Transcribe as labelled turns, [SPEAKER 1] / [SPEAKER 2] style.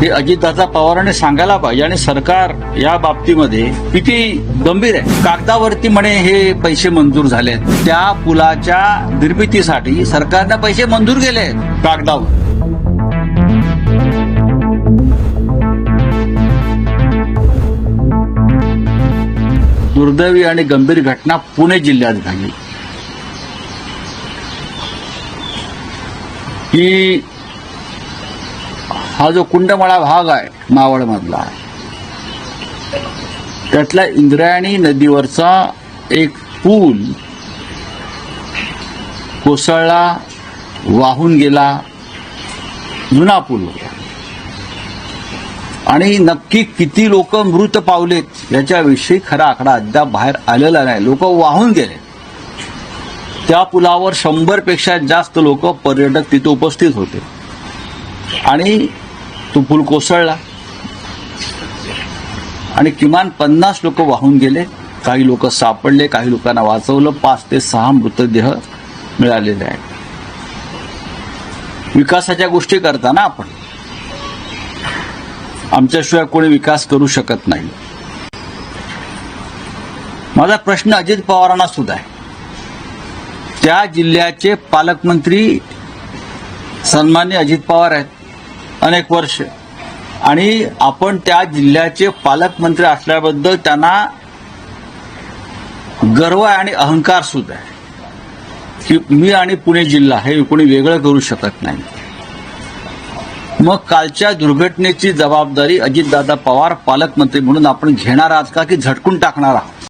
[SPEAKER 1] हे अजितदादा पवारांनी सांगायला पाहिजे आणि सरकार या बाबतीमध्ये किती गंभीर आहे. कागदावरती म्हणे हे पैसे मंजूर झाले त्या पुलाच्या निर्मितीसाठी सरकारने पैसे मंजूर केले आहेत कागदावर. दुर्दैवी आणि गंभीर घटना पुणे जिल्ह्यात झाली की हा जो कुंडमळा भाग आहे मावळमधला त्यातला इंद्रायणी नदीवरचा एक पूल कोसळला वाहून गेला जुना पूल होता. आणि नक्की किती लोक मृत पावलेत याच्याविषयी खरा आकडा अद्याप बाहेर आलेला नाही. लोक वाहून गेले. त्या पुलावर शंभरपेक्षा जास्त लोक पर्यटक तिथे उपस्थित होते. आणि तो पूल कोसळला. आणि किमान पन्नास लोक वाहून गेले. काही लोक सापडले काही लोकांना वाचवलं. पाच ते सहा मृतदेह मिळालेले आहेत. विकासाच्या गोष्टी करताना आपण. आमच्याशिवाय कोणी विकास करू शकत नाही. माझा प्रश्न अजित पवारांना सुद्धा आहे. त्या जिल्ह्याचे पालकमंत्री सन्मान्य अजित पवार आहेत. अनेक वर्ष. आणि आपण त्या जिल्ह्याचे पालकमंत्री असल्याबद्दल त्यांना गर्व आहे आणि अहंकार सुद्धा आहे. की मी आणि पुणे जिल्हा हे कोणी वेगळं करू शकत नाही. मग कालच्या दुर्घटनेची जबाबदारी अजितदादा पवार पालकमंत्री म्हणून आपण घेणार आहात का की झटकून टाकणार आहात?